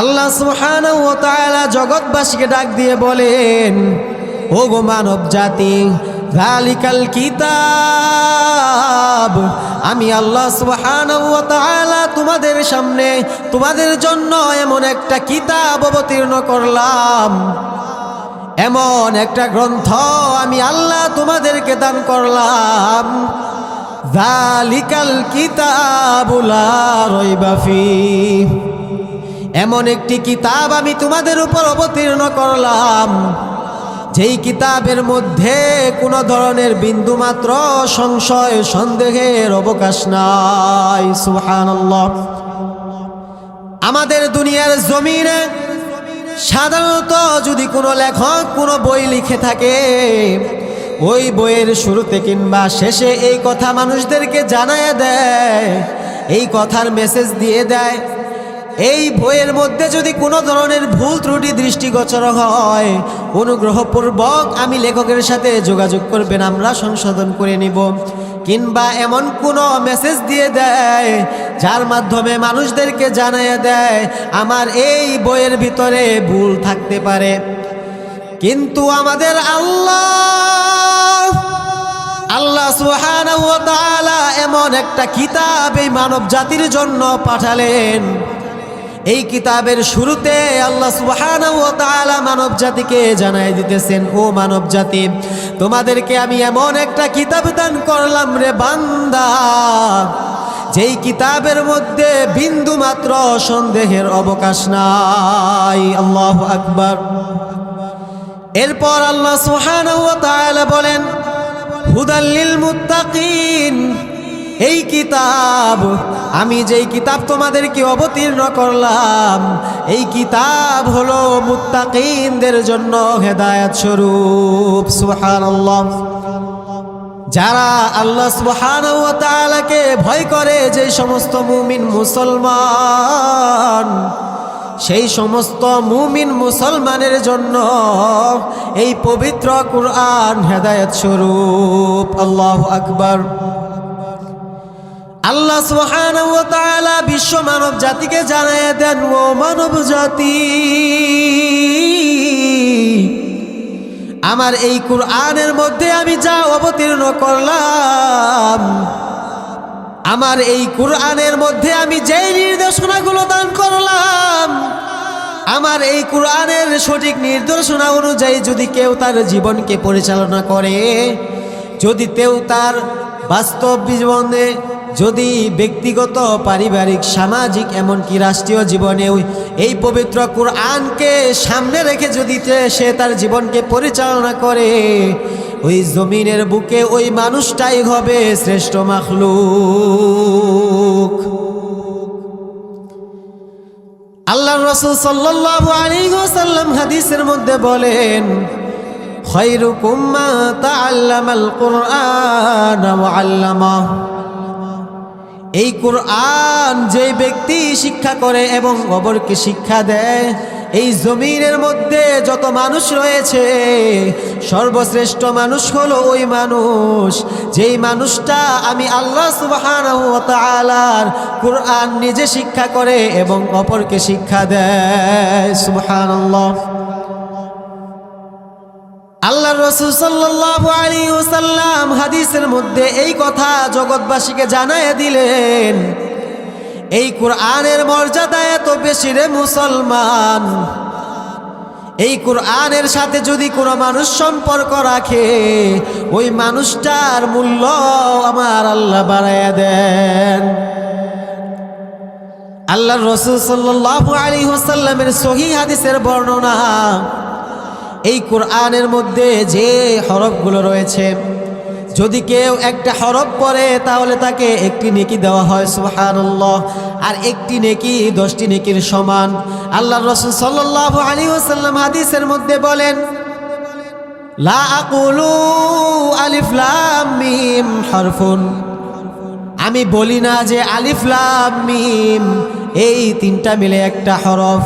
আল্লাহ সুবহানাহু ওয়া তাআলা জগৎবাসীকে ডাক দিয়ে বলেন, ও গো মানব জাতি জালিকাল কিতাব, আমি আল্লাহ তাআলা তোমাদের সামনে তোমাদের জন্য এমন একটা কিতাব অবতীর্ণ করলাম। এমন একটা গ্রন্থ আমি আল্লাহ তোমাদেরকে দান করলাম। জালিকাল কিতাবুলা রইবাফি এমন একটি কিতাব আমি তোমাদের উপর অবতীর্ণ করলাম। যেই কিতাবের মধ্যে কোনো ধরনের বিন্দু মাত্র সংশয়, সন্দেহের অবকাশ নাই। সুবহানাল্লাহ। আমাদের দুনিয়ার জমিনে সাধারণত যদি কোনো লেখক কোনো বই লিখে থাকে, ওই বইয়ের শুরুতে কিংবা শেষে এই কথা মানুষদেরকে জানায় দেয়, এই কথার মেসেজ দিয়ে দেয় এই বইয়ের মধ্যে যদি কোনো ধরনের ভুল ত্রুটি দৃষ্টিগোচর হয়, অনুগ্রহপূর্বক আমি লেখকের সাথে যোগাযোগ করবেন, আমরা সংশোধন করে নিব। কিংবা এমন কোনো মেসেজ দিয়ে দেয়, যার মাধ্যমে মানুষদেরকে জানাইয়া দেয়, আমার এই বইয়ের ভিতরে ভুল থাকতে পারে। কিন্তু আমাদের আল্লাহ আল্লাহ ওয়া এমন একটা কিতাব এই মানব জাতির জন্য পাঠালেন। এই কিতাবের শুরুতে আল্লাহ তাআলা মানব জাতিকে জানাই দিতেছেন, ও মানব জাতি, তোমাদেরকে আমি এমন একটা কিতাব দান করলাম রে বান্দা, যেই কিতাবের মধ্যে বিন্দু মাত্র সন্দেহের অবকাশ নাই। আল্লাহ আকবর। এরপর আল্লাহ তাআলা বলেন হুদাল্লিল মুত্তাকিন এই কিতাব, আমি যেই কিতাব তোমাদেরকে অবতীর্ণ করলাম, এই কিতাব হলো মুত্তাকিনদের জন্য হেদায়ত স্বরূপ। সুবহানাল্লাহ। যারা আল্লাহ তাআলাকে ভয় করে যে সমস্ত মুমিন মুসলমান, সেই সমস্ত মুমিন মুসলমানের জন্য এই পবিত্র কুরআন হেদায়ত স্বরূপ। আল্লাহ আকবার। আল্লাহ তাআলা বিশ্ব মানব জাতিকে জানায় দেন, ও মানব জাতি, আমার এই কুরআনের মধ্যে আমি যা অবতীর্ণ করলাম, আমার এই কুরআনের মধ্যে আমি যেই নির্দেশনাগুলো দান করলাম, আমার এই কোরআনের সঠিক নির্দেশনা অনুযায়ী যদি কেউ তার জীবনকে পরিচালনা করে, যদি কেউ তার বাস্তব জীবনে যদি ব্যক্তিগত, পারিবারিক, সামাজিক, এমনকি রাষ্ট্রীয় জীবনেও এই পবিত্র কোরআনকে সামনে রেখে যদি তে- সে তার জীবনকে পরিচালনা করে, ওই জমিনের বুকে ওই মানুষটাই হবে শ্রেষ্ঠ মাখলুক। আল্লাহ রসুল সাল্লাল্লাহু আলাইহি ওয়াসাল্লাম হাদিসের মধ্যে বলেন খৈরুকুম মা তাআল্লামাল কুরআন ওয়া আল্লামাহু। এই কোরআন যে ব্যক্তি শিক্ষা করে এবং অপরকে শিক্ষা দেয়, এই জমিনের মধ্যে যত মানুষ রয়েছে, সর্বশ্রেষ্ঠ মানুষ হলো ওই মানুষ। যেই মানুষটা আমি আল্লাহ তাআলার কোরআন নিজে শিক্ষা করে এবং অপরকে শিক্ষা দেয়। সুবহানাল্লাহ। আল্লাহ রসুল সাল্লাল্লাহু আলাইহি ওয়াসাল্লাম হাদিসের মধ্যে এই কথা জগৎবাসীকে জানায় দিলেন, এই কোরআনের মর্যাদা এত বেশি রে মুসলমান। এই কোরআনের সাথে যদি কোনো মানুষ সম্পর্ক রাখে, ওই মানুষটার মূল্য আমার আল্লাহ বাড়াইয়া দেন। আল্লাহ রসুল সাল্লাল্লাহু আলাইহি ওয়াসাল্লামের সহি হাদিসের বর্ণনা এই কোরআনের মধ্যে যে হরফগুলো রয়েছে, যদি কেউ একটা হরফ পড়ে, তাহলে তাকে একটি নেকি দেওয়া হয়, সুবহানাল্লাহ। আর একটি নেকি, দশটি নেকির সমান। আল্লাহ রসুল সাল্লাল্লাহু আলাইহি ওয়াসাল্লাম হাদিসের মধ্যে বলেন, লা আকুলু আলিফ লাম মিম হরফুন। আমি বলি না যে আলিফ লাম মিম, এই তিনটা মিলে একটা হরফ।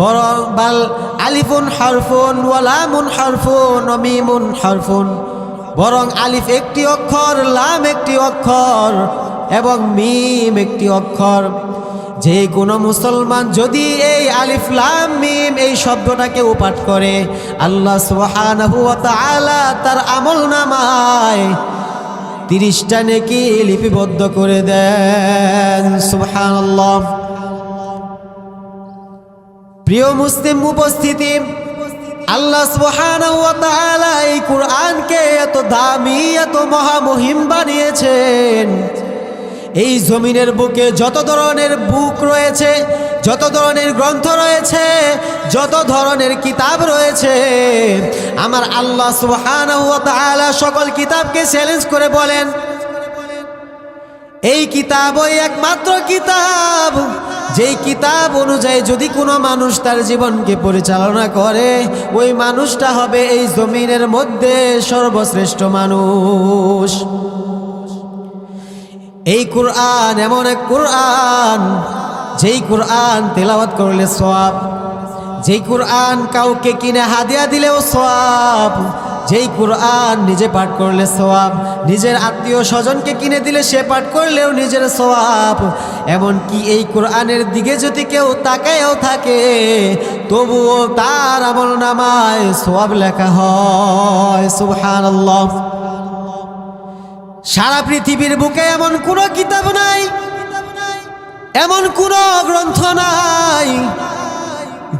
বরং বাল আলিফুন হরফুন, ওয়ালামুন হরফুন ও মিমুন হরফুন। বরং আলিফ একটি অক্ষর, লাম একটি অক্ষর এবং মিম একটি অক্ষর। যে কোনো মুসলমান যদি এই আলিফ, লাম, মিম এই শব্দটাকে উপাট করে, আল্লাহ সুবহানাহু ওয়া তাআলা তার আমল নামায় তিরিশটা নেকি লিপিবদ্ধ করে দেন। সুবহানাল্লাহ। প্রিয় মুসলিম উপস্থিতি, আল্লাহ সুবহানাহু ওয়া এই কুরআনকে এত দামি, এত মহামহিম বানিয়েছেন। এই জমিনের বুকে যত ধরনের বুক রয়েছে, যত ধরনের গ্রন্থ রয়েছে, যত ধরনের কিতাব রয়েছে, আমার আল্লাহ সুবহানাহু ওয়া সকল কিতাবকে চ্যালেঞ্জ করে বলেন, এই কিতাব ওই একমাত্র কিতাব। যেই কিতাব অনুযায়ী যদি কোনো মানুষ তার জীবনকে পরিচালনা করে, ওই মানুষটা হবে এই জমিনের মধ্যে সর্বশ্রেষ্ঠ মানুষ। এই কুরআন এমন এক কোরআন, যেই কুরআন তেলাওয়াত করলে সওয়াব যেই কুরআন কাউকে কিনে হাদিয়া দিলেও সওয়াব, যেই কুরআন নিজে পাঠ করলে সোয়াব নিজের আত্মীয় স্বজনকে কিনে দিলে সে পাঠ করলেও নিজের সওয়াব। এমনকি এই কোরআনের দিকে যদি কেউ তাকায়ও থাকে, তবুও তার আমল নামায় সওয়াব লেখা হয়। সুবহানাল্লাহ। সারা পৃথিবীর বুকে এমন কোনো কিতাব নাই, এমন কোনো গ্রন্থ নাই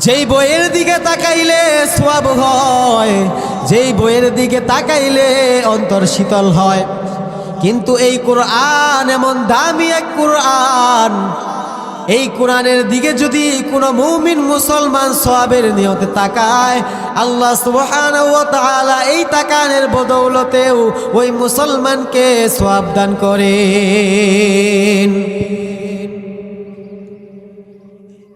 যেই বইয়ের দিকে তাকাইলে সোয়াব হয়, যেই বইয়ের দিকে তাকাইলে অন্তর শীতল হয়। কিন্তু এই কোরআন এমন দামি এক কোরআন, এই কোরআনের দিকে যদি কোনো মুমিন মুসলমান সোয়াবের নিয়তে তাকায়, আল্লাহ তাআলা এই তাকানের বদৌলতেও ওই মুসলমানকে সোয়াব দান করেন।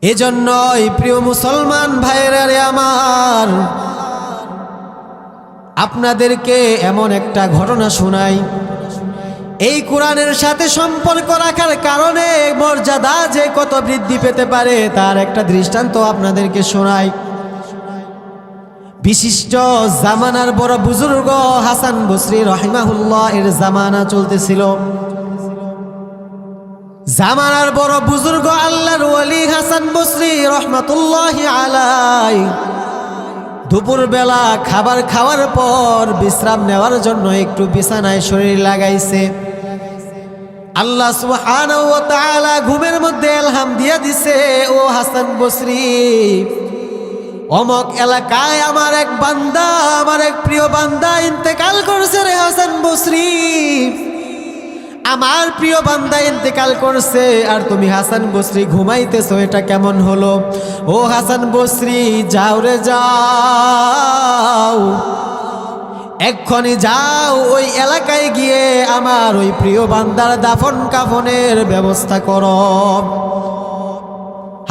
এজন্যই প্রিয় মুসলমান ভাইয়েরা রে আমার, আপনাদেরকে এমন একটা ঘটনা শোনাই। এই কোরআনের সাথে সম্পর্ক রাখার কারণে মর্যাদা যে কত বৃদ্ধি পেতে পারে তার একটা দৃষ্টান্ত আপনাদেরকে শোনাই। বিশিষ্ট জামানার বড় বুজুর্গ হাসান বসরি রহিমাহুল্লাহ এর জামানা চলতেছিল। জামানার বড় বুজুর্গ আল্লাহর ওয়ালি হাসান বসরি রহমতুল্লাহ আলাই দুপুর বেলা খাবার খাওয়ার পর বিশ্রাম নেওয়ার জন্য একটু বিছানায় শরীর লাগাইছে। আল্লাহ তাআলা ঘুমের মধ্যে এলহাম দিয়া দিছে, ও হাসান বসরি, অমক এলাকায় আমার এক বান্দা, আমার এক প্রিয় বান্দা ইন্তেকাল করছে রে হাসান বসরি। আমার প্রিয় বান্দা ইন্তেকাল করছে, আর তুমি হাসান বসরি ঘুমাইতেছো, এটা কেমন হলো? ও হাসান বসরি, যাও রে যাও। এক্ষণি যাও ওই এলাকায় গিয়ে আমার ওই প্রিয় বান্দার দাফন কাফনের ব্যবস্থা করো।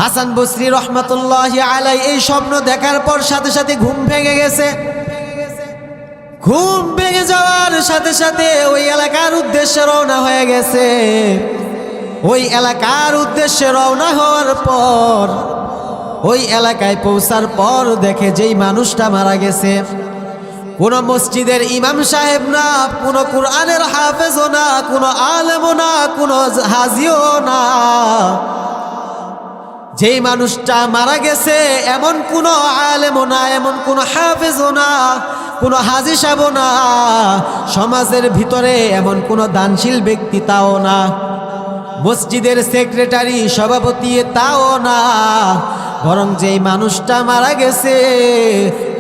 হাসান বসরি রহমতুল্লাহ আলাই এই স্বপ্ন দেখার পর সাথে সাথে ঘুম ভেঙে গেছে। ঘুম ভেঙে যাওয়ার সাথে সাথে ওই এলাকার উদ্দেশ্যে রওনা হয়ে গেছে। ওই এলাকার উদ্দেশ্যে রওনা হওয়ার পর, ওই এলাকায় পৌঁছার পর দেখে যেই মানুষটা মারা গেছে। কোন মসজিদের ইমাম সাহেব না, কোন কোরআনের হাফেজও না, কোন আলেমও না, কোন হাজিও না। যেই মানুষটা মারা গেছে, এমন কোনো আলেমও না, এমন কোনো হাফেজও না, কোনো হাজি সাহেবও না, সমাজের ভিতরে এমন কোনো দানশীল ব্যক্তি তাও না, মসজিদের সেক্রেটারি, সভাপতি তাও না, বরং যেই মানুষটা মারা গেছে,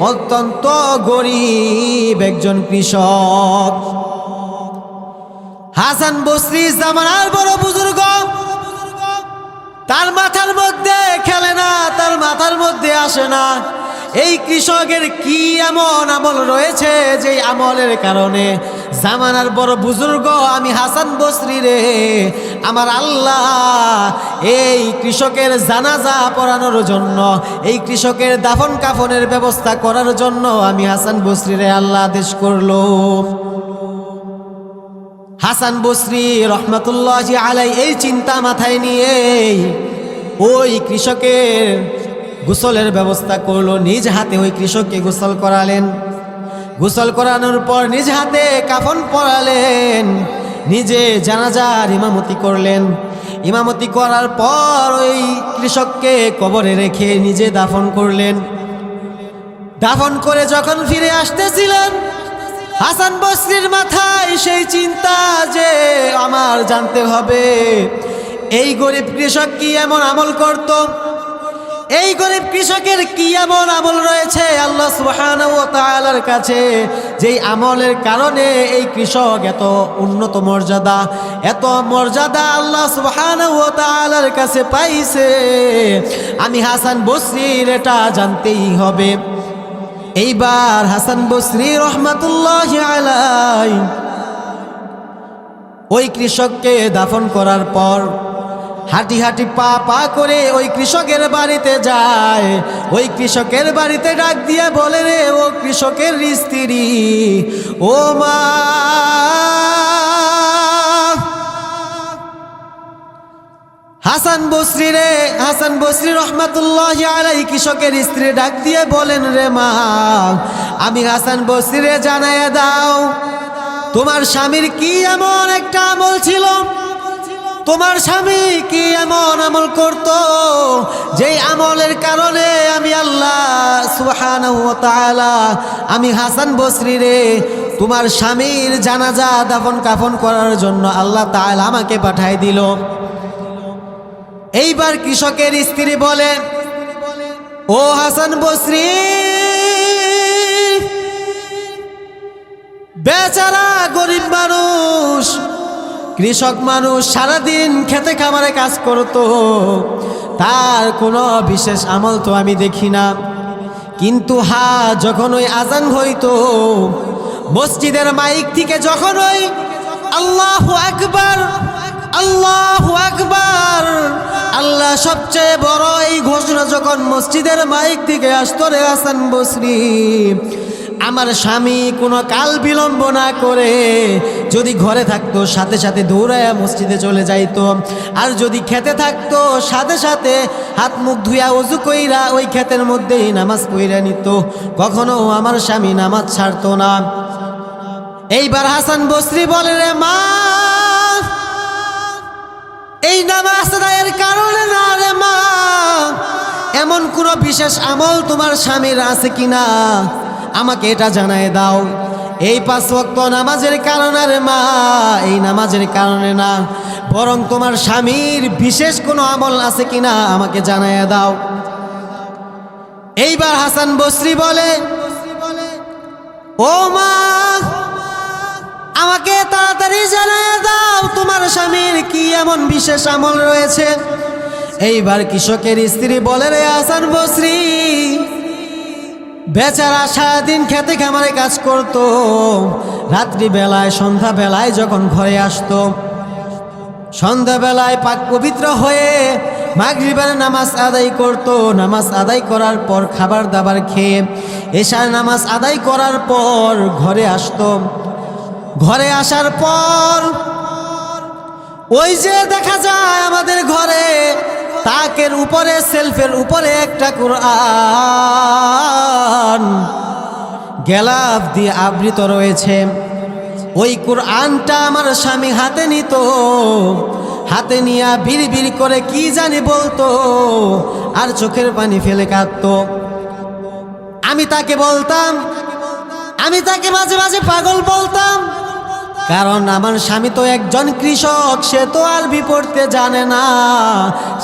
অত্যন্ত গরিব একজন কৃষক। হাসান বসরি জামানার বড় বুজুর্গ। তার মাথার মধ্যে খেলে না, তার মাথার মধ্যে আসে না। এই কৃষকের কি এমন আমল রয়েছে যে আমলের কারণে জামানার বড় বুজুর্গ আমি হাসান বসরি রে, আমার আল্লাহ এই কৃষকের জানাজা পড়ানোর জন্য, এই কৃষকের দাফন কাফনের ব্যবস্থা করার জন্য আমি হাসান বসরি রে আল্লাহ আদেশ করল। হাসান বসরি রহমতুল্লাহ আলাই এই চিন্তা মাথায় নিয়ে ওই কৃষকের গোসলের ব্যবস্থা করল। নিজ হাতে ওই কৃষককে গোসল করালেন। গোসল করানোর পর নিজ হাতে কাফন পরালেন। নিজে জানাজার ইমামতি করলেন। ইমামতি করার পর ওই কৃষককে কবরে রেখে নিজে দাফন করলেন। দাফন করে যখন ফিরে আসতেছিলেন হাসান বসরির মাথায় সেই চিন্তা যে আমার জানতে হবে। এই গরিব কৃষক কি এমন আমল করত? এই গরিব কৃষকের কি এমন আমল রয়েছে আল্লাহ সুবহানাহু ওয়া তাআলার কাছে, যেই আমলের কারণে এই কৃষক এত উন্নত মর্যাদা, এত মর্যাদা আল্লাহ সুবহানাহু ওয়া তাআলার কাছে পাইছে? আমি হাসান বসরির এটা জানতেই হবে। এইবার হাসান বসরি রহমাতুল্লাহ আলাই ওই কৃষককে দাফন করার পর হাঁটি হাঁটি পা পা করে ওই কৃষকের বাড়িতে যায়। ওই কৃষকের বাড়িতে ডাক দিয়ে বলে, রে ও কৃষকের স্ত্রী, ও মা হাসান বসরি রে, হাসান বসরি রহমাতুল্লাহ আলাই কৃষকের স্ত্রী ডাক দিয়ে বলেন, রে মা, আমি হাসান বসরি রে জানাইয়া দাও, তোমার স্বামীর কি এমন একটা আমল ছিল? তোমার স্বামী কি এমন আমল করত? যেই আমলের কারণে আমি আল্লাহ তাআলা, আমি হাসান বসরি রে তোমার স্বামীর জানাজা দাফন কাফন করার জন্য আল্লাহ তাআলা আমাকে পাঠাই দিল। এইবার কৃষকের স্ত্রী বলে ও হাসান বসরি, বেচারা গরিব মানুষ, কৃষক মানুষ সারাদিন খেতে খামারে কাজ করতো, তার কোনো বিশেষ আমল তো আমি দেখি না। কিন্তু হা, যখন ওই আজান হইতো, মসজিদের মাইক থেকে যখন ওই আল্লাহ আকবার আল্লাহ আকবার। আল্লাহ সবচেয়ে বড় এই ঘোষণা যখন মসজিদের মাইক থেকে আসতো রে হাসান বসরি, আমার স্বামী কোনো কাল বিলম্ব না করে যদি ঘরে থাকতো, সাথে সাথে দৌড়ায়া মসজিদে চলে যাইতো। আর যদি খেতে থাকতো, সাথে সাথে হাত মুখ ধুইয়া অজু কইরা ওই ক্ষেতের মধ্যেই নামাজ পইরা নিত। কখনো আমার স্বামী নামাজ ছাড়তো না। এইবার হাসান বসরি বলে রে মা এই নামাজ আদায়ের কারণে না রে মা। এমন কোনো বিশেষ আমল তোমার স্বামীর আছে কিনা? আমাকে এটা জানায় দাও। এই পাঁচ ওয়াক্ত নামাজের কারণে রে মা, এই নামাজের কারণে না। বরং তোমার স্বামীর বিশেষ কোনো আমল আছে কিনা আমাকে জানায় দাও। এইবার হাসান বসরি বলে, ও মা আমাকে তাড়াতাড়ি জানায় দাও, তোমার স্বামীর কি এমন বিশেষ আমল রয়েছে? এইবার কৃষকের স্ত্রী বলে রে আসান বসরি, বেচারা সারাদিন খেতে খামারে কাজ করত রাত্রি বেলায় সন্ধ্যা বেলায় যখন ঘরে আসতো, সন্ধ্যাবেলায় পাক পবিত্র হয়ে মাগরিবের নামাজ আদায় করত। নামাজ আদায় করার পর খাবার দাবার খেয়ে এশার নামাজ আদায় করার পর ঘরে আসতো। ঘরে আসার পর, ওই যে দেখা যায় আমাদের ঘরে, তাকের উপরে, সেলফের উপরে একটা কোরআন গেলাপ দিয়ে আবৃত রয়েছে। ওই কোরআনটা আমার স্বামী হাতে নিত। হাতে নিয়ে বিড় বিড় করে কি জানি বলতো, আর চোখের পানি ফেলে কাঁদতো। আমি তাকে বলতাম, আমি তাকে মাঝে মাঝে পাগল বলতাম কারণ আমার স্বামী তো একজন কৃষক, সে তো আরবি পড়তে জানে না,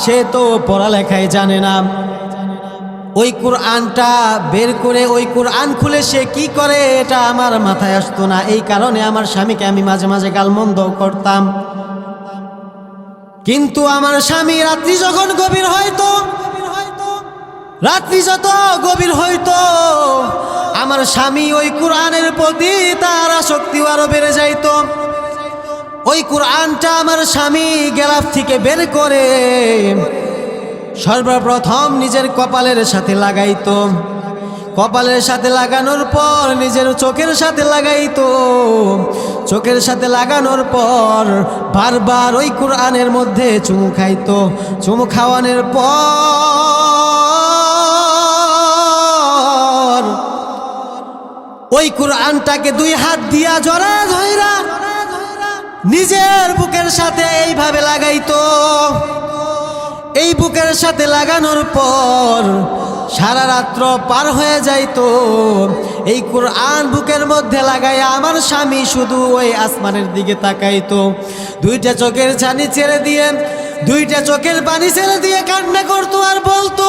সে তো পড়ালেখায় জানে না। ওই কোরআনটা বের করে ওই কোরআন খুলে সে কি করে, এটা আমার মাথায় আসতো না। এই কারণে আমার স্বামীকে আমি মাঝে মাঝে গালমন্দ করতাম। কিন্তু আমার স্বামী রাত্রি যখন গভীর হয়তো, রাত্রি যত গভীর হইতো আমার স্বামী ওই কোরআনের প্রতি তার আসক্তি আরও বেড়ে যাইত। ওই কোরআনটা আমার স্বামী গেলাফ থেকে বের করে সর্বপ্রথম নিজের কপালের সাথে লাগাইত। কপালের সাথে লাগানোর পর নিজের চোখের সাথে লাগাইতো। চোখের সাথে লাগানোর পর বারবার ওই কোরআনের মধ্যে চুমু খাইতো। চুমু খাওয়ানোর পর ওই কোরআনটাকে দুই হাত দিয়া জড়া ধইরা নিজের বুকের সাথে এইভাবে লাগাইতো। এই বুকের সাথে লাগানোর পর সারা রাত্র পার হয়ে যাইতো। এই কোরআন বুকের মধ্যে লাগাই আমার স্বামী শুধু ওই আসমানের দিকে তাকাইতো। দুইটা চোখের ছানি ছেড়ে দিয়ে, দুইটা চোখের পানি ছেড়ে দিয়ে কান্না করতো আর বলতো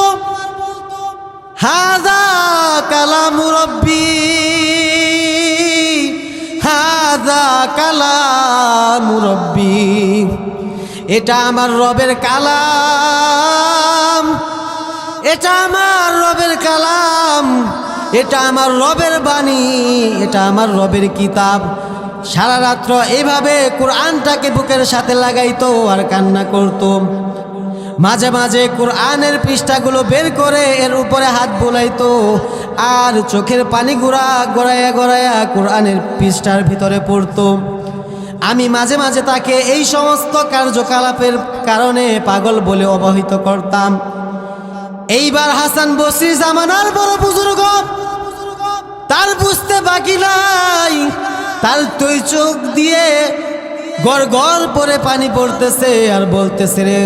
হাদা কালাম রব্বি হাদা কালাম রব্বি। এটা আমার রবের কালাম, এটা আমার রবের কালাম, এটা আমার রবের বাণী, এটা আমার রবের কিতাব। সারা রাত্র এইভাবে কোরআনটাকে বুকের সাথে লাগাইতো আর কান্না করতো। মাঝে মাঝে কোরআনের পৃষ্ঠাগুলো বের করে এর উপরে হাত বোলাইতো। আর চোখের পানি গুড়া গড়াইয়া গড়াইয়া কোরআনের পৃষ্ঠার ভিতরে পড়তো। আমি মাঝে মাঝে তাকে এই সমস্ত কার্যকলাপের কারণে পাগল বলে অবহিত করতাম। এইবার হাসান বসরি জামানার বড় বুজুর্গ, তার বুঝতে বাকি নাই। তার তুই চোখ দিয়ে গড় গড় পরে পানি পড়তেছে আর বলতেছে রে,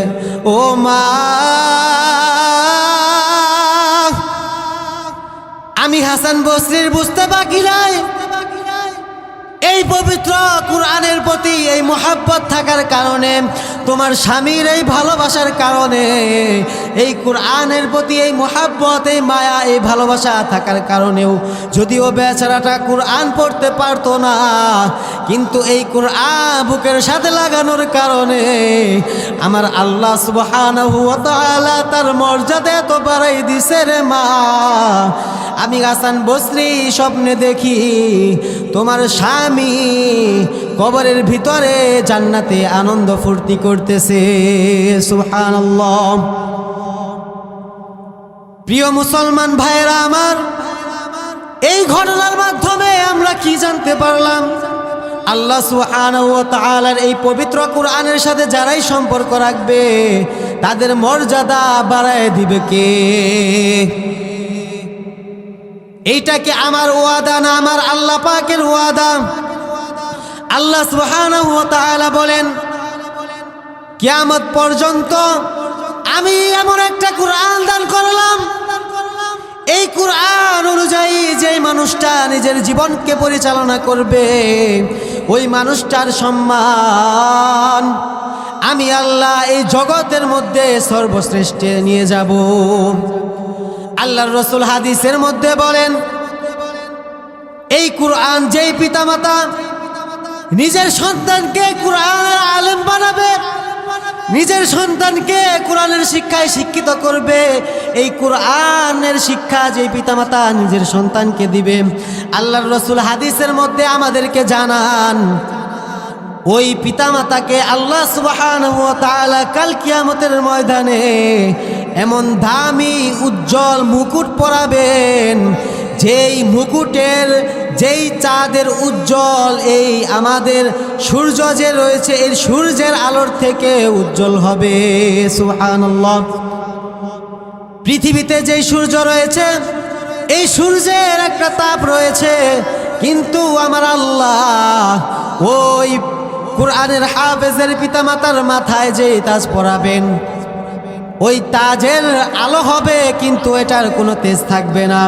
ও মা, আমি হাসান বসরির বুঝতে বাকি নাই। এই পবিত্র কোরআনের প্রতি এই মোহাব্বত থাকার কারণে, তোমার স্বামীর এই ভালোবাসার কারণে, এই কোরআনের প্রতি এই মোহাব্বত, এই মায়া, এই ভালোবাসা থাকার কারণেও যদিও বেচারাটা কোরআন পড়তে পারতো না, কিন্তু এই কোরআন বুকের সাথে লাগানোর কারণে আমার আল্লাহ তাআলা তার মর্যাদা এত বাড়াই দিছে রে মা। আমি হাসান বসরি স্বপ্নে দেখি তোমার স্বামী কবরের ভিতরে জান্নাতে আনন্দ ফুর্তি করতেছে। সুবহানাল্লাহ। প্রিয় মুসলমান ভাইয়েরা আমার, এই ঘটনার মাধ্যমে আমরা কি জানতে পারলাম? আল্লাহ তাআলার এই পবিত্র কোরআনের সাথে যারাই সম্পর্ক রাখবে, তাদের মর্যাদা বাড়ায় দিবে কে? এইটা কি আমার ওয়াদা না, আমার আল্লাহ পাকের ওয়াদা। আল্লাহ সুবহানাহু ওয়া তাআলা বলেন, কিয়ামত পর্যন্ত আমি এমন একটা কোরআন দান করলাম। এই কোরআন অনুযায়ী যে মানুষটা নিজের জীবনকে পরিচালনা করবে, ওই মানুষটার সম্মান আমি আল্লাহ এই জগতের মধ্যে সর্বশ্রেষ্ঠে নিয়ে যাব। আল্লাহর রসুল হাদিসের মধ্যে বলেন, এই কোরআন যেই পিতামাতা নিজের সন্তানকে কোরআনের আলেম বানাবে, নিজের সন্তানকে কোরআনের শিক্ষায় শিক্ষিত করবে, এই কোরআনের শিক্ষা যে পিতামাতা নিজের সন্তানকে দিবে, আল্লাহর রসুল হাদিসের মধ্যে আমাদেরকে জানান, ওই পিতামাতাকে আল্লাহ তাআলা কাল কিয়ামতের ময়দানে এমন দামি উজ্জ্বল মুকুট পরাবেন, যেই মুকুটের, যেই চাঁদের উজ্জ্বল, এই আমাদের সূর্য যে রয়েছে এই সূর্যের আলোর থেকে উজ্জ্বল হবে। পৃথিবীতে যেই সূর্য রয়েছে, এই সূর্যের একটা তাপ রয়েছে, কিন্তু আমার আল্লাহ ওই কোরআনের হাফেজের পিতামাতার মাথায় যে তাজ পরাবেন ওই তাজের আলো হবে, কিন্তু এটার কোনো তেজ থাকবে না।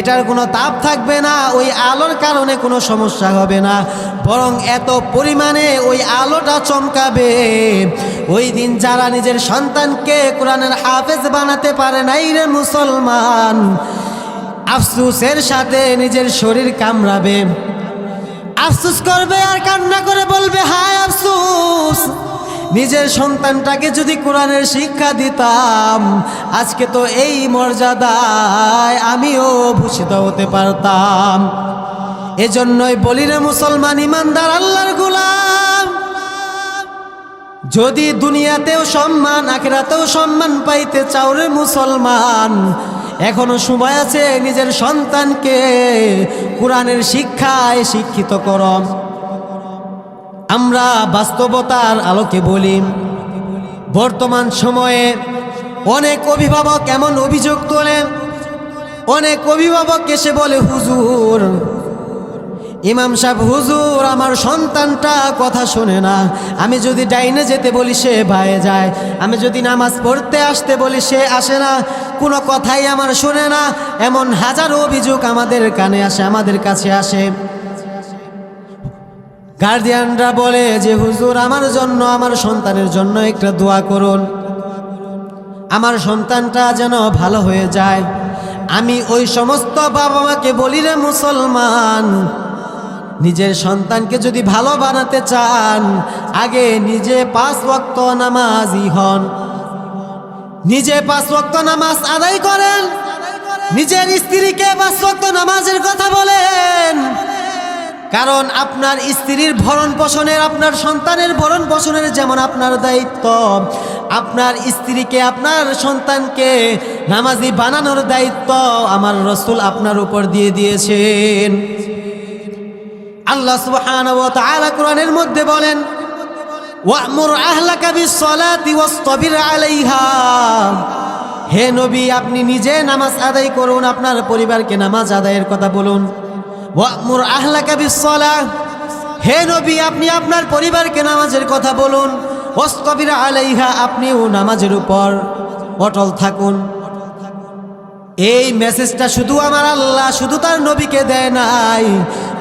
এটার কোনো তাপ থাকবে না, ওই আলোর কারণে কোনো সমস্যা হবে না। বরং এত পরিমাণে ওই আলোটা চমকাবে। ওই দিন যারা নিজের সন্তানকে কোরআনের হাফেজ বানাতে পারে নাই রে মুসলমান, আফসুসের সাথে নিজের শরীর কামড়াবে। আফসুস করবে আর কান্না করে বলবে, হায় আফসুস! নিজের সন্তানটাকে যদি কোরআনের শিক্ষা দিতাম, আজকে তো এই মর্যাদায় আমিও ভূষিত হতে পারতাম। এজন্যই বলি রে মুসলমান ইমানদার, আল্লাহর গুলাম। যদি দুনিয়াতেও সম্মান, আখেরাতেও সম্মান পাইতে চাও রে মুসলমান, এখনও সময় আছে নিজের সন্তানকে কোরআনের শিক্ষায় শিক্ষিত করম আমরা বাস্তবতার আলোকে বলি। বর্তমান সময়ে অনেক অভিভাবক এমন অভিযোগ তোলে, অনেক অভিভাবক এসে বলে, হুজুর, ইমাম সাহেব, হুজুর, আমার সন্তানটা কথা শোনে না। আমি যদি ডাইনে যেতে বলি, সে ভায়ে যায়। আমি যদি নামাজ পড়তে আসতে বলি, সে আসে না। কোনো কথাই আমার শোনে না। এমন হাজারো অভিযোগ আমাদের কানে আসে, আমাদের কাছে আসে। গার্ডিয়ানরা বলে যে, হুজুর, আমার জন্য, আমার সন্তানের জন্য একটা দোয়া করুন। আমার সন্তানটা যেন ভালো হয়ে যায়। আমি ওই সমস্ত বাবা মাকে বলি রে, মুসলমান, নিজের সন্তানকে যদি ভালো বানাতে চান, আগে নিজে পাঁচ ওয়াক্ত নামাজি হন। নিজে পাঁচ ওয়াক্ত নামাজ আদায় করেন। নিজের স্ত্রীকে পাঁচ ওয়াক্ত নামাজের কথা বলেন। কারণ আপনার স্ত্রীর ভরণ পোষণের, আপনার সন্তানের ভরণ পোষণের যেমন আপনার দায়িত্ব, আপনার স্ত্রীকে, আপনার সন্তানকে নামাজি বানানোর দায়িত্ব আমার রসুল আপনার উপর দিয়ে দিয়েছেন। আল্লাহ তাআলা কোরআনের মধ্যে বলেন আলাইহা। হে নবী, আপনি নিজে নামাজ আদায় করুন, আপনার পরিবারকে নামাজ আদায়ের কথা বলুন। ওয়ামুর আহলাকা বিসসালাহ। হে নবী, আপনি আপনার পরিবারকে নামাজের কথা বলুন। ওয়াসতাবির আলাইহা, আপনিও নামাজের উপর অটল থাকুন। এই মেসেজটা শুধু আমার আল্লাহ, শুধু তার নবীকে দেয় নাই।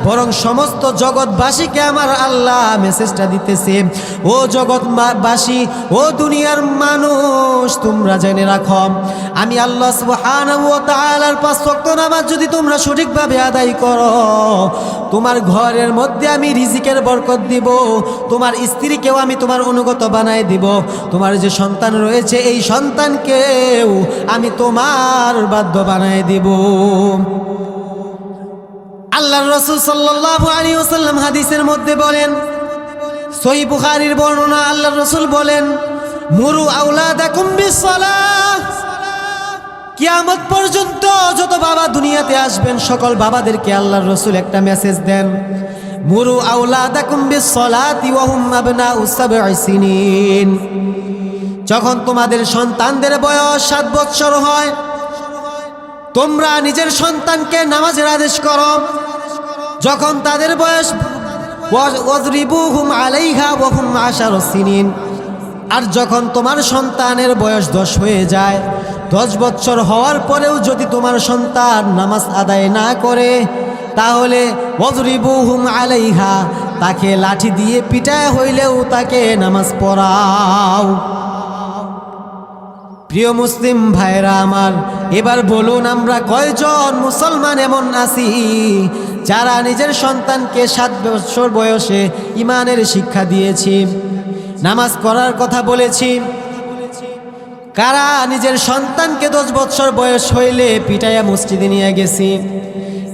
বরং সমস্ত জগৎবাসীকে আমার আল্লাহ মেসেজটা দিতেছে। ও জগৎবাসী, ও দুনিয়ার মানুষ, তোমরা জেনে রাখো, আমি আল্লাহ তাআলার পাঁচ ওয়াক্ত নামাজ যদি তোমরা সঠিকভাবে আদায় করো, তোমার ঘরের মধ্যে আমি রিজিকের বরকত দিব, তোমার স্ত্রীকেও আমি তোমার অনুগত বানায় দিব, তোমার যে সন্তান রয়েছে, এই সন্তানকেও আমি তোমার বাধ্য বানায় দিব। আল্লাহ রসুল সাল্লাহ আলাইহি ওয়াসাল্লাম হাদিসের মধ্যে বলেন সহি বুখারীর বর্ণনা আল্লাহ রসুল বলেন, মুরু আউলাদাকুম বিসসালাহ। কিয়ামত পর্যন্ত যত বাবা দুনিয়াতে আসবেন, সকল বাবাদেরকে আল্লাহর রসুল একটা মেসেজ দেন, মুরু আউলাদাকুম বিসসালাতি ওয়া হুম আবনাউ সাবঈ সিনিন। যখন তোমাদের সন্তানদের বয়স সাত বৎসর হয়, তোমরা নিজের সন্তানকে নামাজের আদেশ করো। যখন তাদের বয়স আশারু আর যখন তোমার সন্তানের বয়স দশ হয়ে যায়, দশ বছর হওয়ার পরেও যদি তোমার সন্তান নামাজ আদায় না করে, তাহলে ওয়াজরিবুহুম আলাইহা, তাকে লাঠি দিয়ে পিটায় হইলেও তাকে নামাজ পড়াও। প্রিয় মুসলিম ভাইরা আমার, এবার বলুন আমরা কয়জন মুসলমান এমন আছি যারা নিজের সন্তানকে সাত বছর বয়সে ইমানের শিক্ষা দিয়েছি, নামাজ করার কথা বলেছি। কারা নিজের সন্তানকে দশ বছর বয়স হইলে পিটাইয়া মসজিদে নিয়ে গেছি?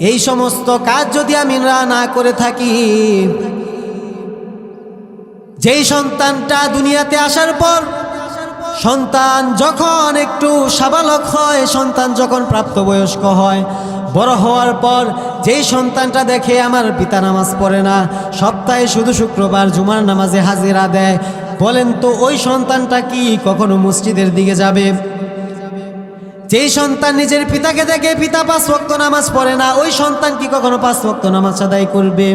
এই সমস্ত কাজ যদি আমি না করে থাকি, যেই সন্তানটা দুনিয়াতে আসার পর সন্তান যখন একটু সাবালক হয়, সন্তান যখন প্রাপ্তবয়স্ক হয় বড় হওয়ার পর যেই সন্তানটা দেখে আমার পিতা নামাজ পড়ে না, সপ্তাহে শুধু শুক্রবার জুমার নামাজে হাজিরা দেয়। বলেন তো, ওই সন্তানটা কি কখনো মসজিদের দিকে যাবে? যেই সন্তান নিজের পিতাকে দেখে পিতা পাঁচ ওয়াক্ত নামাজ পড়ে না, ওই সন্তান কি কখনো পাঁচ ওয়াক্ত নামাজ আদায় করবে?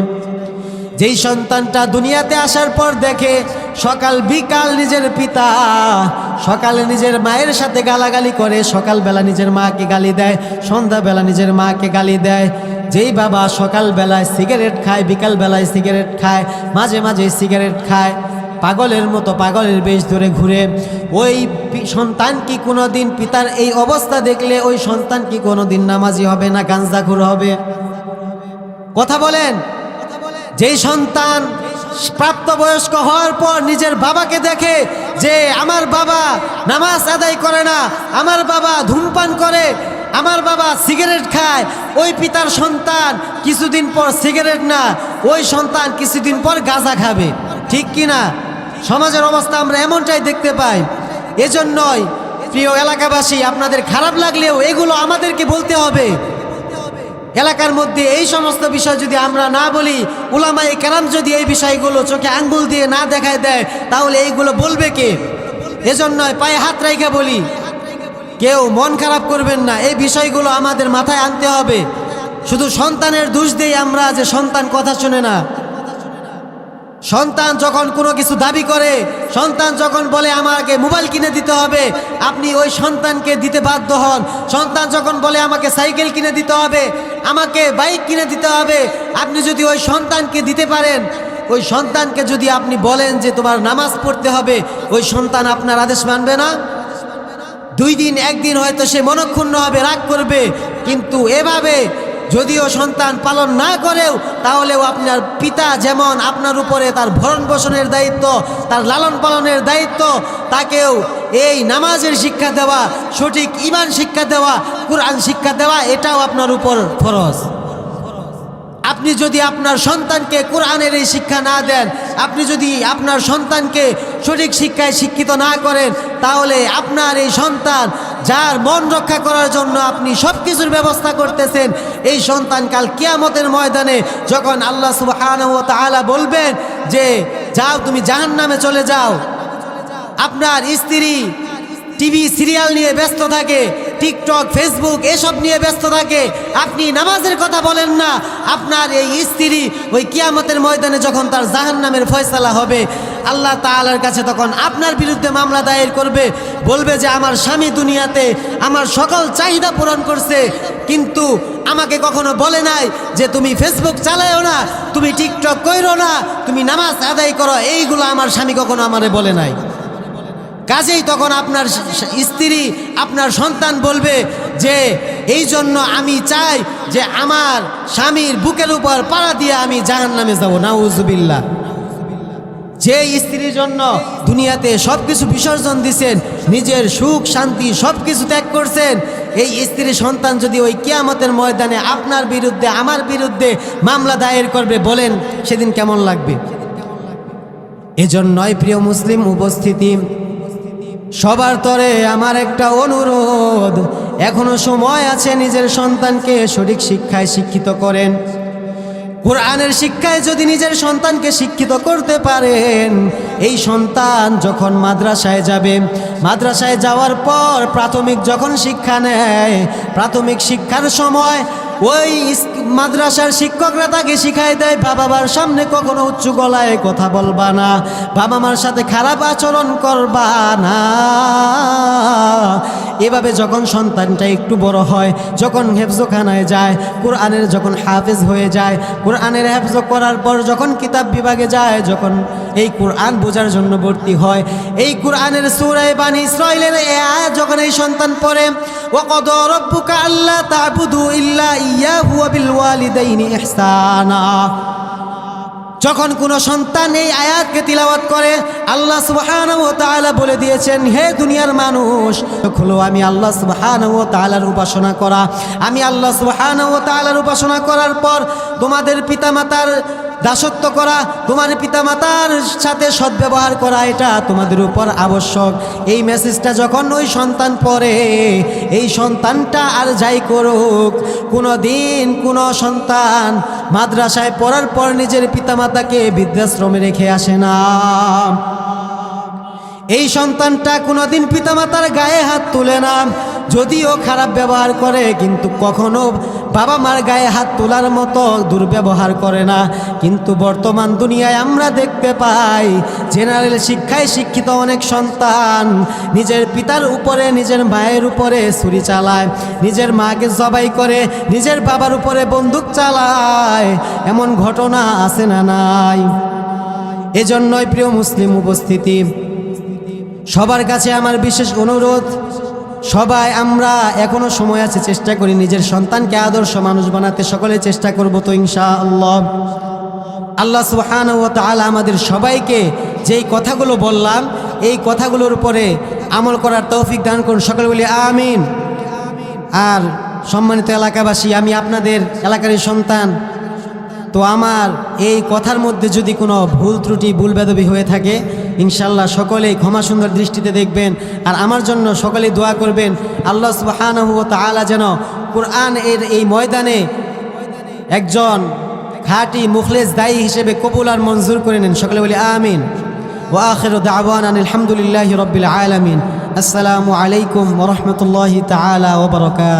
যেই সন্তানটা দুনিয়াতে আসার পর দেখে সকাল বিকাল নিজের পিতা, সকালে নিজের মায়ের সাথে গালাগালি করে, সকালবেলা নিজের মাকে গালি দেয়, সন্ধ্যাবেলা নিজের মাকে গালি দেয়। যেই বাবা সকালবেলায় সিগারেট খায়, বিকালবেলায় সিগারেট খায়, মাঝে মাঝে সিগারেট খায়, পাগলের মতো পাগলের বেশ ধরে ঘুরে। ওই সন্তান কি কোনো দিন পিতার এই অবস্থা দেখলে ওই সন্তান কি কোনো দিন নামাজি হবে না গাঞ্জা গাঞ্জাখুর হবে? কথা বলেন। যেই সন্তান প্রাপ্তবয়স্ক হওয়ার পর নিজের বাবাকে দেখে যে আমার বাবা নামাজ আদায় করে না, আমার বাবা ধূমপান করে, আমার বাবা সিগারেট খায়, ওই পিতার সন্তান কিছুদিন পর সিগারেট না, ওই সন্তান কিছুদিন পর গাঁজা খাবে। ঠিক কি না? সমাজের অবস্থা আমরা এমনটাই দেখতে পাই। এজন্যই প্রিয় এলাকাবাসী, আপনাদের খারাপ লাগলেও এগুলো আমাদেরকে বলতে হবে। এলাকার মধ্যে এই সমস্ত বিষয় যদি আমরা না বলি উলামাই কেরাম যদি এই বিষয়গুলো চোখে আঙ্গুল দিয়ে না দেখায় দেয়, তাহলে এইগুলো বলবে কে? এজন্য পায়ে হাত রাইখা বলি, কেউ মন খারাপ করবেন না, এই বিষয়গুলো আমাদের মাথায় আনতে হবে। শুধু সন্তানের দোষ দিয়ে আমরা যে সন্তান কথা শুনে না সন্তান যখন কোনো কিছু দাবি করে, সন্তান যখন বলে, আমাকে মোবাইল কিনে দিতে হবে, আপনি ওই সন্তানকে দিতে বাধ্য হন। সন্তান যখন বলে, আমাকে সাইকেল কিনে দিতে হবে, আমাকে বাইক কিনে দিতে হবে, আপনি যদি ওই সন্তানকে দিতে পারেন, ওই সন্তানকে যদি আপনি বলেন যে, তোমার নামাজ পড়তে হবে, ওই সন্তান আপনার আদেশ মানবে না। দুই দিন, একদিন হয়তো সে মনক্ষুণ্ণ হবে, রাগ করবে, কিন্তু এভাবে যদিও সন্তান পালন না করেও, তাহলেও আপনার পিতা যেমন আপনার উপরে তার ভরণ পোষণের দায়িত্ব, তার লালন পালনের দায়িত্ব, তাকেও এই নামাজের শিক্ষা দেওয়া, সঠিক ইমান শিক্ষা দেওয়া, কোরআন শিক্ষা দেওয়া, এটাও আপনার উপর ফরজ। আপনি যদি আপনার সন্তানকে কোরআনের এই শিক্ষা না দেন, আপনি যদি আপনার সন্তানকে সঠিক শিক্ষায় শিক্ষিত না করেন, তাহলে আপনার এই সন্তান, যার মন রক্ষা করার জন্য আপনি সব কিছুর ব্যবস্থা করতেছেন, এই সন্তান কাল কিয়ামতের ময়দানে যখন আল্লাহ তাআলা বলবেন যে, যাও তুমি জাহান নামে চলে যাও। আপনার স্ত্রী টিভি সিরিয়াল নিয়ে ব্যস্ত থাকে টিকটক, ফেসবুক, এসব নিয়ে ব্যস্ত থাকে। আপনি নামাজের কথা বলেন না। আপনার এই স্ত্রী ওই কিয়ামতের ময়দানে যখন তার জাহান নামের ফয়সালা হবে, আল্লাহ তাআলার কাছে তখন আপনার বিরুদ্ধে মামলা দায়ের করবে। বলবে যে, আমার স্বামী দুনিয়াতে আমার সকল চাহিদা পূরণ করছে। কিন্তু আমাকে কখনো বলে নাই যে, তুমি ফেসবুক চালায়ও না, তুমি টিকটক কইরো না, তুমি নামাজ আদায় করো। এইগুলো আমার স্বামী কখনো আমারে বলে নাই। কাজেই তখন আপনার স্ত্রী, আপনার সন্তান বলবে যে, এই জন্য আমি চাই যে আমার স্বামীর বুকের উপর পাড়া দিয়ে আমি জাহান নামে যাব। নাউজুবিল্লা যে স্ত্রীর জন্য দুনিয়াতে সব কিছু বিসর্জন দিছেন, নিজের সুখ, শান্তি সব কিছু ত্যাগ করছেন, এই স্ত্রী সন্তান যদি ওই কিয়ামতের ময়দানে আপনার বিরুদ্ধে, আমার বিরুদ্ধে মামলা দায়ের করবে, বলেন, সেদিন কেমন লাগবে? এজন্যই প্রিয় মুসলিম উপস্থিতি সবার তরে আমার একটা অনুরোধ। এখনও সময় আছে নিজের সন্তানকে সঠিক শিক্ষায় শিক্ষিত করেন। কোরআনের শিক্ষায় যদি নিজের সন্তানকে শিক্ষিত করতে পারেন, এই সন্তান যখন মাদ্রাসায় যাবে, মাদ্রাসায় যাওয়ার পর প্রাথমিক যখন শিক্ষা নেয়, প্রাথমিক শিক্ষার সময় ওই মাদ্রাসার শিক্ষকরা তাকে শিখাই দেয় বাবা মার সামনে কখনো উচ্চ গলায় কথা বলবা না। বাবা মার সাথে খারাপ আচরণ করবা না। এভাবে যখন সন্তানটা একটু বড় হয়, যখন হেফজোখানায় যায়, কোরআনের যখন হাফেজ হয়ে যায়, কোরআনের হেফজ করার পর যখন কিতাব বিভাগে যায়, যখন এই কোরআন বোঝার জন্য ভর্তি হয়, এই কোরআনের সুরায় বাণী ইসরায়েলের এ যখন এই সন্তান পড়ে ওয়াকদ রব্বুকা আল্লাহ তা'বুদু ইল্লা ইয়াহু ওয়া বিল যখন কোনো সন্তান এই আয়াতকে তিলাওয়াত করে, আল্লাহ সুবহানাহু ও তালা বলে দিয়েছেন, হে দুনিয়ার মানুষ হলো আমি আল্লাহ সুবহানাহু ও তালার উপাসনা করা। আমি আল্লাহ সুবহানাহু ও তালার উপাসনা করার পর তোমাদের পিতামাতার দাসত্ব করা, তোমার পিতামাতার সাথে সদ্ব্যবহার করা, এটা তোমাদের উপর আবশ্যক। এই মেসেজটা যখন ওই সন্তান পড়ে, এই সন্তানটা আর যাই করুক কোনো দিন কোনো সন্তান মাদ্রাসায় পড়ার পর নিজের পিতামাতাকে বৃদ্ধাশ্রমে রেখে আসে না। এই সন্তানটা কোনোদিন পিতামাতার গায়ে হাত তুলে না। যদিও খারাপ ব্যবহার করে, কিন্তু কখনো বাবা মার গায়ে হাত তোলার মতো দুর্ব্যবহার করে না। কিন্তু বর্তমান দুনিয়ায় আমরা দেখতে পাই জেনারেল শিক্ষায় শিক্ষিত অনেক সন্তান নিজের পিতার উপরে, নিজের মায়ের উপরে ছুরি চালায়, নিজের মাকে জবাই করে, নিজের বাবার উপরে বন্দুক চালায়। এমন ঘটনা আছে না নাই? এজন্যই প্রিয় মুসলিম উপস্থিতি, সবার কাছে আমার বিশেষ অনুরোধ সবাই, আমরা এখনও সময় আছে, চেষ্টা করি নিজের সন্তানকে আদর্শ মানুষ বানাতে। সকলে চেষ্টা করব তো ইনশা আল্লাহ আল্লাহ সুবহান ও তাআলা আমাদের সবাইকে যেই কথাগুলো বললাম, এই কথাগুলোর উপরে আমল করার তৌফিক দান করুন। সকলে বলি, আমিন। আর সম্মানিত এলাকাবাসী, আমি আপনাদের এলাকারই সন্তান। তো আমার এই কথার মধ্যে যদি কোনো ভুল ত্রুটি, ভুল বেদবি হয়ে থাকে ইনশাল্লাহ সকলেই ক্ষমা সুন্দর দৃষ্টিতে দেখবেন আর আমার জন্য সকলেই দোয়া করবেন। আল্লাহ সুবহানাহু ওয়া তাআলা যেন কোরআন এর এই ময়দানে একজন খাঁটি মুখলেস দায়ী হিসেবে কবুল আর মঞ্জুর করে নেন। সকলে বলি আমিন। ওয়া আখিরু দাওয়ানা আলহামদুলিল্লাহি রাব্বিল আলামিন। আসসালামু আলাইকুম রাহমাতুল্লাহি তাআলা ওয়া বারাকাতুহু।